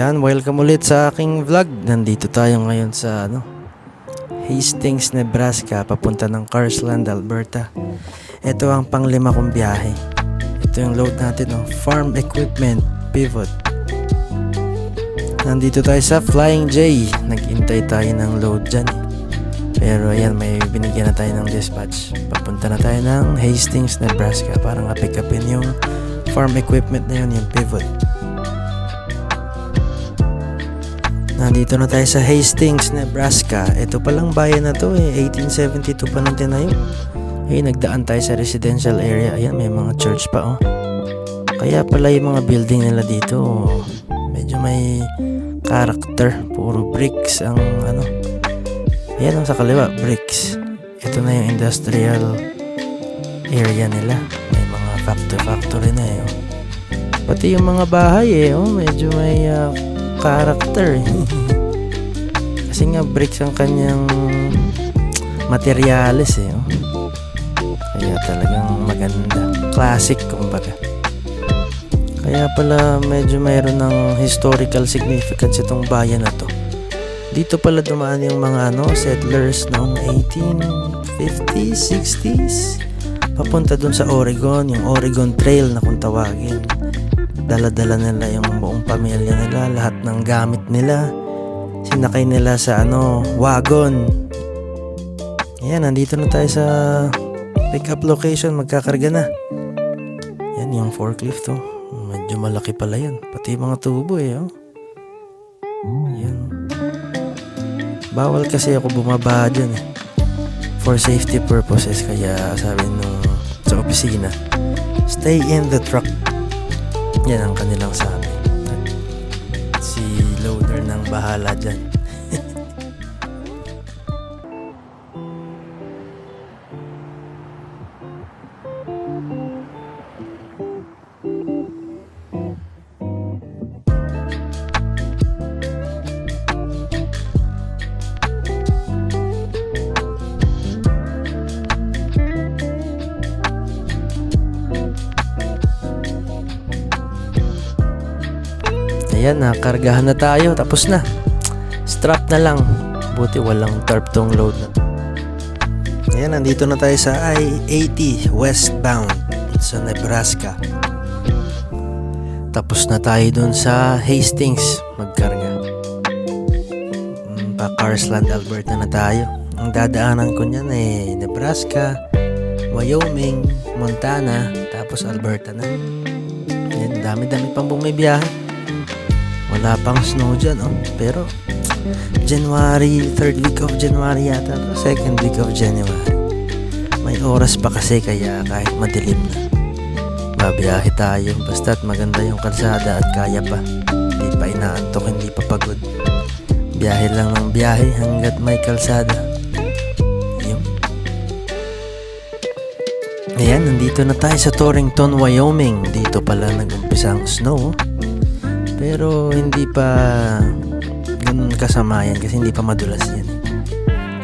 Yan, welcome ulit sa aking vlog. Nandito tayo ngayon sa ano, Hastings, Nebraska, papunta ng Carsland, Alberta. Ito ang panglima kong biyahe. Ito yung load natin, no? Farm Equipment Pivot. Nandito tayo sa Flying J. Naghintay tayo ng load dyan. eh. Pero ayan, may binigyan na tayo ng dispatch. Papunta na tayo ng Hastings, Nebraska para nga pick upin yung farm equipment na yun, yung pivot. Nandito na tayo sa Hastings, Nebraska. Ito palang bayan na to eh. 1872 pa nang tinayo. Eh, nagdaan tayo sa residential area. Ayan, may mga church pa oh. Kaya pala yung mga building nila dito, oh, medyo may character. Puro bricks ang ano. Ayan oh, sa kaliwa, bricks. Ito na yung industrial area nila. May mga factory-factory na eh. oh. Pati yung mga bahay eh, oh, medyo may ah, character eh. Kasi nga bricks ang kanyang materials eh. Oh. Kaya talagang maganda. Classic kumbaga. Kaya pala medyo mayroon ng historical significance itong bayan na to. Dito pala dumaan yung mga ano, settlers noong 1850s, 60s. Papunta dun sa Oregon, yung Oregon Trail na kung tawagin dala-dala nila yung pamilya nila, lahat ng gamit nila. Sinakay nila sa ano, wagon. Ayan, nandito na tayo sa pick-up location, magkakarga na. Yan yung forklift oh. Medyo malaki pala yan. Pati mga tubo eh oh. Yan. Bawal kasi ako bumaba dyan eh. For safety purposes kaya sabi nung sa opisina, stay in the truck yan ang kanilang sabi. Bahala dyan. Ayan, nakargahan na tayo. Tapos na. Strap na lang. Buti walang tarp tong load na. Ayan, nandito na tayo sa I-80 westbound sa Nebraska. Tapos na tayo dun sa Hastings magkarga. Mm, Pa Carsland, Alberta na tayo. Ang dadaanan ko niyan eh Nebraska, Wyoming, Montana, tapos Alberta na. Ayan, dami-dami pang bumibiyahe. Wala pang snow dyan, oh. Pero, January, third week of January yata to, second week of January. May oras pa kasi kaya kahit madilim na. Babiyahe tayo, basta't maganda yung kalsada at kaya pa. Hindi pa inaantok, hindi pa pagod. Biyahe lang ng biyahe hanggat may kalsada. Yun. Ayan, nandito na tayo sa Torrington, Wyoming. Dito pala nag-umpisa ang snow. Oh. Pero hindi pa ganun kasama yan kasi hindi pa madulas yan.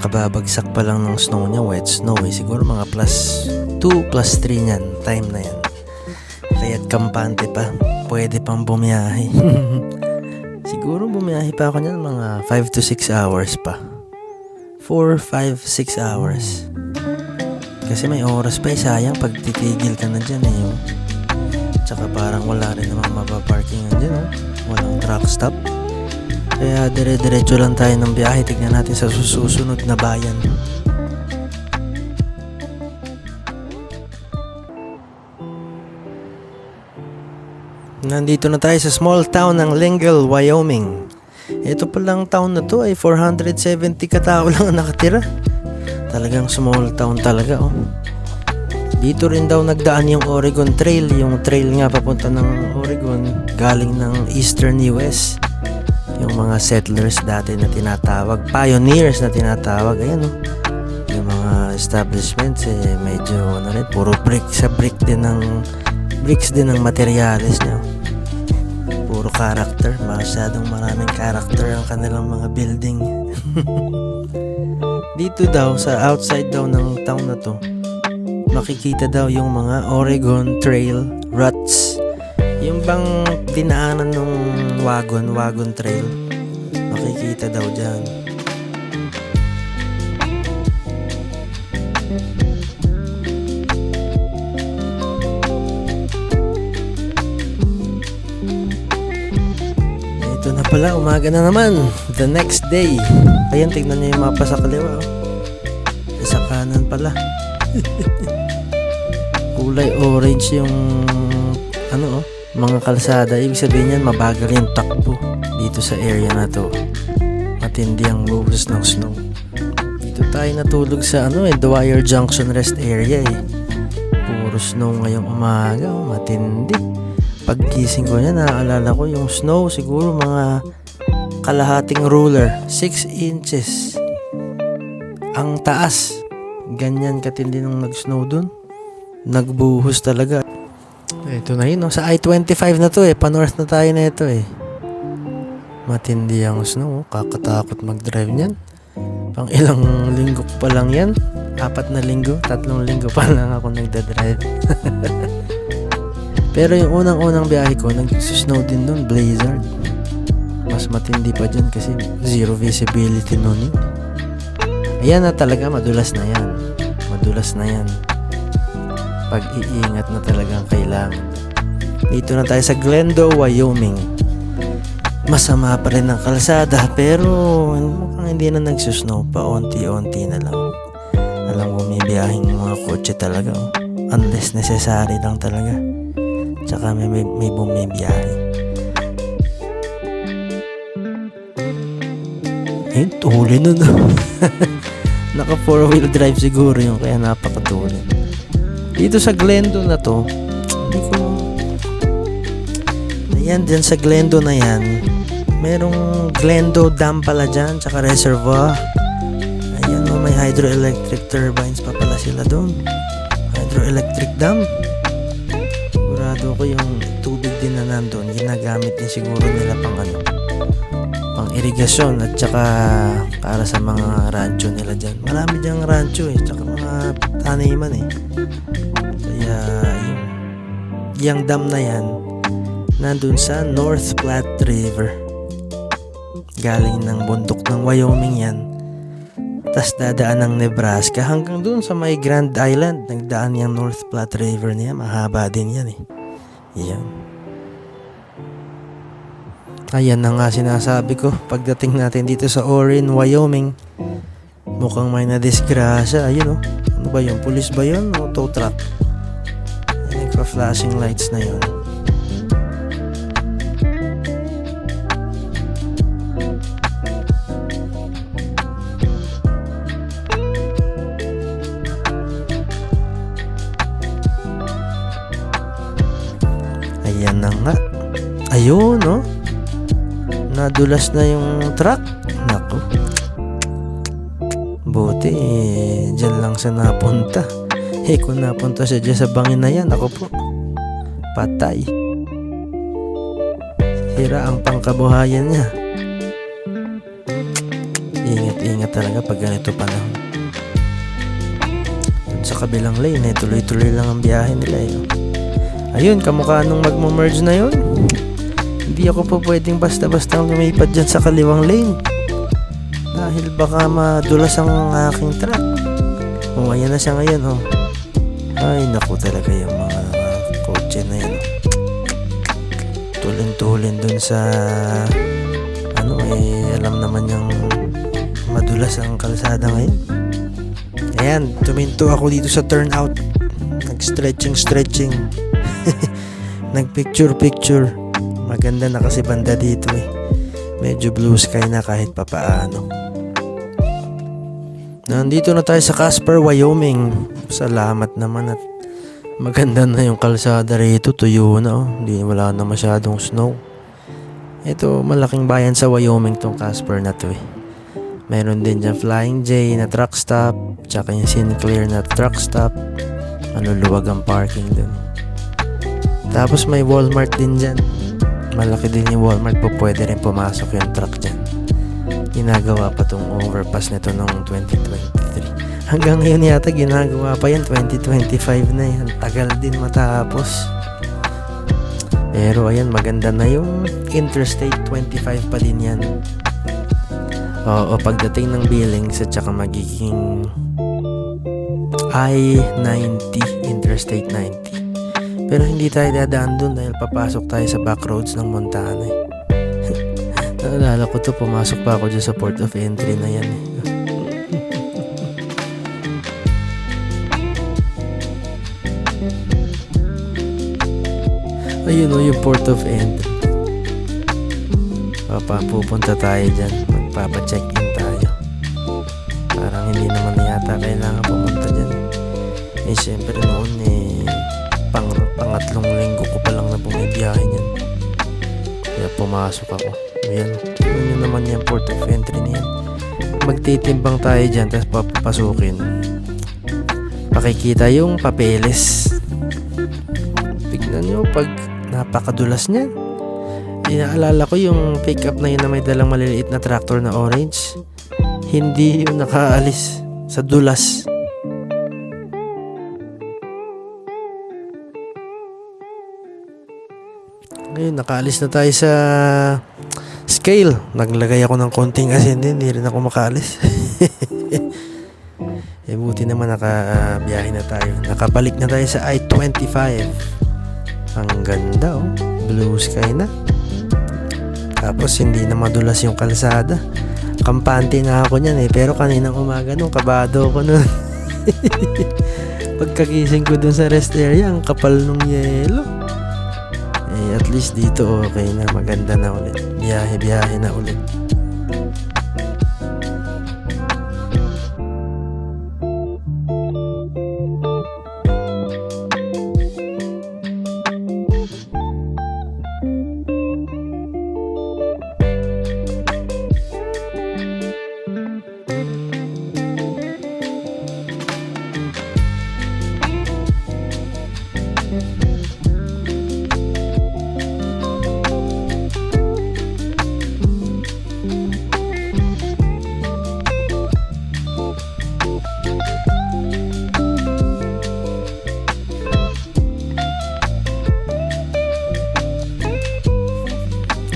Kababagsak pa lang ng snow niya, wet snow eh. Siguro mga plus 2, plus 3 niyan, time na yan. Kaya't kampante pa, pwede pang bumiyahe. Siguro bumiyahe pa ako niyan mga 5 to 6 hours pa. 4, 5, 6 hours. Kasi may oras pa eh, sayang pag titigil ka na dyan eh. Tsaka parang wala rin namang mapaparkingan dyan, oh. Walang truck stop. Kaya dire-diretso lang tayo ng biyahe. Tignan natin sa susunod na bayan. Nandito na tayo sa small town ng Lingle, Wyoming. Ito palang town na to ay 470 katao lang ang nakatira. Talagang small town talaga, oh. Dito rin daw nagdaan yung Oregon Trail, yung trail nga papunta ng Oregon, galing ng Eastern US. Yung mga settlers dati na tinatawag, pioneers na tinatawag, ayan oh. Yung mga establishments eh, medyo ano rin, puro brick sa brick din ng bricks din ng materials niya. Puro character, masyadong maraming character ang kanilang mga building. Dito daw, sa outside daw ng town na to, makikita daw yung mga Oregon Trail ruts. Yung bang dinaanan ng wagon, wagon trail. Makikita daw dyan. Ito na pala, umaga na naman. The next day. Ayan, tignan niyo yung mapa sa kaliwa. oh. Sa kanan pala. Kulay orange yung ano oh, mga kalsada. Ibig sabihin yan, mabagal yung takbo dito sa area na to. Matindi ang buhos ng snow. Dito tayo natulog sa ano eh, Dwyer Junction Rest Area eh. Puro snow ngayong umaga, oh, matindi. Pagkising ko niya, naaalala ko yung snow siguro mga kalahating ruler, 6 inches. Ang taas. Ganyan katindi nung nag-snow dun. Nagbuhos talaga. Ito na yun, no? sa I-25 na to eh. Pa-north na tayo na ito eh. Matindi ang snow. oh. Kakatakot mag-drive niyan. Pang ilang linggo pa lang yan. Apat na linggo, tatlong linggo pa lang ako nagda-drive. Pero yung unang-unang biyahe ko, nag-snow din nun, blizzard. Mas matindi pa dyan kasi zero visibility nun eh. Ayan na talaga, madulas na yan. Madulas na yan. Pag-iingat na talagang kailangan. Dito na tayo sa Glendo, Wyoming. Masama pa rin ang kalsada pero mukhang hindi na nagsusnow pa. Onti-onti na lang. Alam ko may biyaheng mga kotse talaga. oh. Unless necessary lang talaga. Tsaka may, may, may bumibiyahe. Ayun, tuli nun. Naka four wheel drive siguro yung kaya napakatuli. Dito sa Glendo na to, hindi ko... Ayan, dyan sa Glendo na yan, merong Glendo Dam pala dyan, tsaka reservoir. Ayan o, may hydroelectric turbines pa pala sila doon. Hydroelectric dam. Sigurado ko yung tubig din na nandun, ginagamit din siguro nila pang ano, irigasyon at tsaka para sa mga rancho nila dyan. Marami dyang rancho eh, tsaka mga taniman eh. Kaya yung, yung dam na yan, nandun sa North Platte River. Galing ng bundok ng Wyoming yan. Tapos dadaan ng Nebraska hanggang dun sa may Grand Island. Nagdaan yung North Platte River niya. Mahaba din yan eh. Yan. Ayan na nga sinasabi ko. Pagdating natin dito sa Orin, Wyoming. Mukhang may nadisgrasya. Ayun oh. Ano ba yun? Pulis ba yun? O tow truck? Nagpa-flashing lights na yun. Ayan na nga. Ayun, no? Nadulas na yung truck. Nako. Buti, eh, dyan lang siya napunta. Eh, kung napunta siya dyan sa bangin na yan, ako po. Patay. Sira ang pangkabuhayan niya. Ingat-ingat talaga pag ganito panahon. Sa kabilang lane, eh, tuloy-tuloy lang ang biyahe nila eh. Ayun, kamukha nung magmo-merge na yun. Hindi ako po pwedeng basta-basta lumipad dyan sa kaliwang lane. Dahil baka madulas ang aking truck. O, ayan na siya ngayon, oh. Ay, naku talaga yung mga kotse na yan. oh. Tulin-tulin dun sa... Ano, eh, alam naman yung madulas ang kalsada ngayon. Ayan, tuminto ako dito sa turnout. Nag-stretching-stretching. Nag-picture-picture. Maganda na kasi banda dito eh. Medyo blue sky na kahit papaano. Nandito na tayo sa Casper, Wyoming. Salamat naman at maganda na yung kalsada rito. Tuyo na oh. Hindi wala na masyadong snow. Ito, malaking bayan sa Wyoming tong Casper na to eh. Meron din dyan Flying J na truck stop. Tsaka yung Sinclair na truck stop. Maluluwag ang parking dun. Tapos may Walmart din dyan. Malaki din yung Walmart po pwede rin pumasok yung truck dyan. Ginagawa pa tong overpass nito noong 2023. Hanggang ngayon yata ginagawa pa yan, 2025 na yan. Tagal din matapos. Pero ayan, maganda na yung Interstate 25 pa din yan. Oo, pagdating ng Billings at saka magiging I-90, Interstate 90. Pero hindi tayo dadaan dun dahil papasok tayo sa back roads ng Montana eh. Naalala ko to, pumasok pa ako dyan sa port of entry na yan eh. Ayun o, yung port of entry. Papa, pupunta tayo dyan. Magpapa-check-in tayo. Parang hindi naman yata kailangan pumunta dyan. Eh, syempre noon eh, pangatlong linggo ko pa lang na bumibiyahe niyan. Kaya pumasok ako. Ayan, tingnan nyo naman yung port of entry niyan. Magtitimbang tayo dyan, tapos papapasukin. Pakikita yung papeles. Tignan nyo, pag napakadulas niyan. Inaalala ko yung pickup na yun na may dalang maliliit na tractor na orange. Hindi yung nakaalis sa dulas. Ngayon, nakaalis na tayo sa scale. Naglagay ako ng konting asin din, hindi rin ako makaalis. eh, buti naman nakabiyahe na tayo. Nakabalik na tayo sa I-25. Ang ganda, oh. Blue sky na. Tapos, hindi na madulas yung kalsada. Kampante na ako niyan eh. Pero kaninang umaga nung kabado ko nun. Pagkagising ko dun sa rest area, ang kapal nung yelo. At least dito okay na. Maganda na ulit. Biyahe-biyahe na ulit.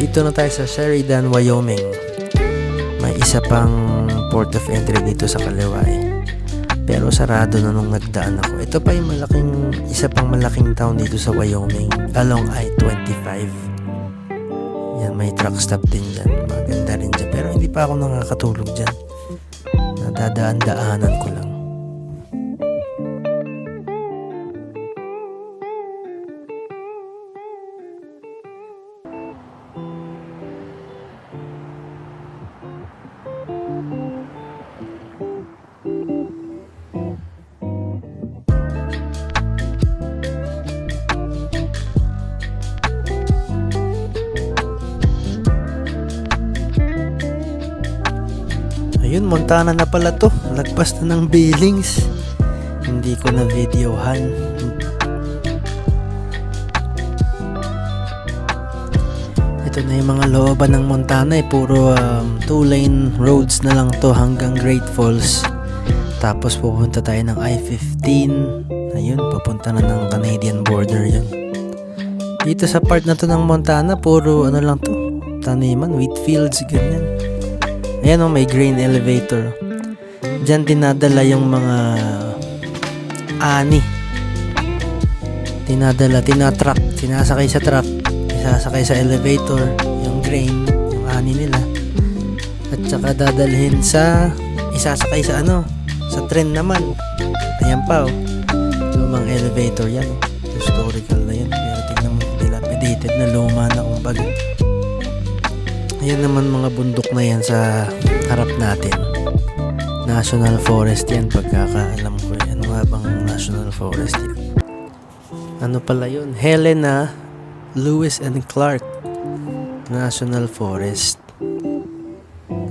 Dito na tayo sa Sheridan, Wyoming. May isa pang port of entry dito sa Kaliway. Pero sarado na nung nagdaan ako. Ito pa yung malaking, isa pang malaking town dito sa Wyoming. Along I-25. Yan, may truck stop din dyan. Maganda rin dyan. Pero hindi pa ako nakakatulog dyan. Nadadaan-daanan ko lang. Montana na pala to. Lagpas na ng Billings. Hindi ko na videohan. Ito na yung mga looban ng Montana eh. Puro um, two lane roads na lang to hanggang Great Falls. Tapos pupunta tayo ng I-15. Ayun, papunta na ng Canadian border yun. Dito sa part na to ng Montana, puro ano lang to. Taniman, wheat fields, ganyan. Ayan o, may grain elevator. Diyan dinadala yung mga ani. Tinadala, tinatruck, sinasakay sa truck, isasakay sa elevator, yung grain, yung ani nila. At saka dadalhin sa, isasakay sa ano, sa tren naman. Ayan pa o. Lumang elevator yan. Historical na yan. Pero tingnan mo, dilapidated na luma na kumbaga. Ayan naman mga bundok na yan sa harap natin. National Forest yan pagkakaalam ko. eh. Ano nga bang National Forest yan? Ano pala yun? Helena Lewis and Clark National Forest.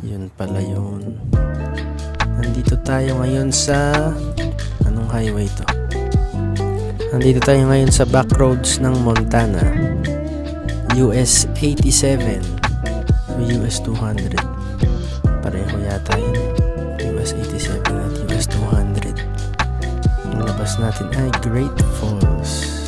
Yun pala yun. Nandito tayo ngayon sa... Anong highway to? Nandito tayo ngayon sa back roads ng Montana. US 87 US 200 pareho yata yun eh. US 87 at US 200 ang labas natin ay Great Falls.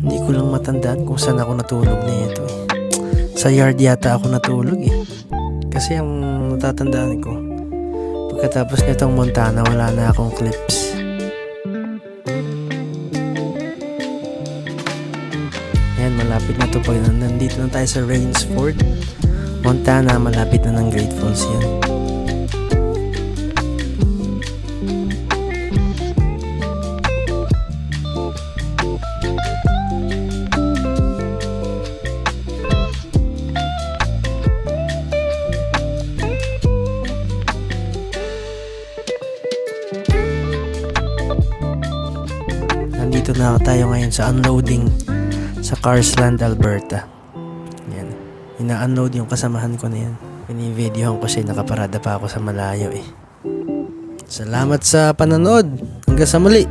Hindi ko lang matandaan kung saan ako natulog na ito eh. sa yard yata ako natulog eh. Kasi ang natatandaan ko pagkatapos nitong Montana wala na akong clips. Malapit na to pag nandito na tayo sa Rainsford. Montana, malapit na ng Great Falls yan. Nandito na tayo ngayon sa unloading sa Carsland, Alberta. Yan. Ina-unload yung kasamahan ko na yan. Pinivideohan ko siya, nakaparada pa ako sa malayo eh. Salamat sa panonood. Hanggang sa muli.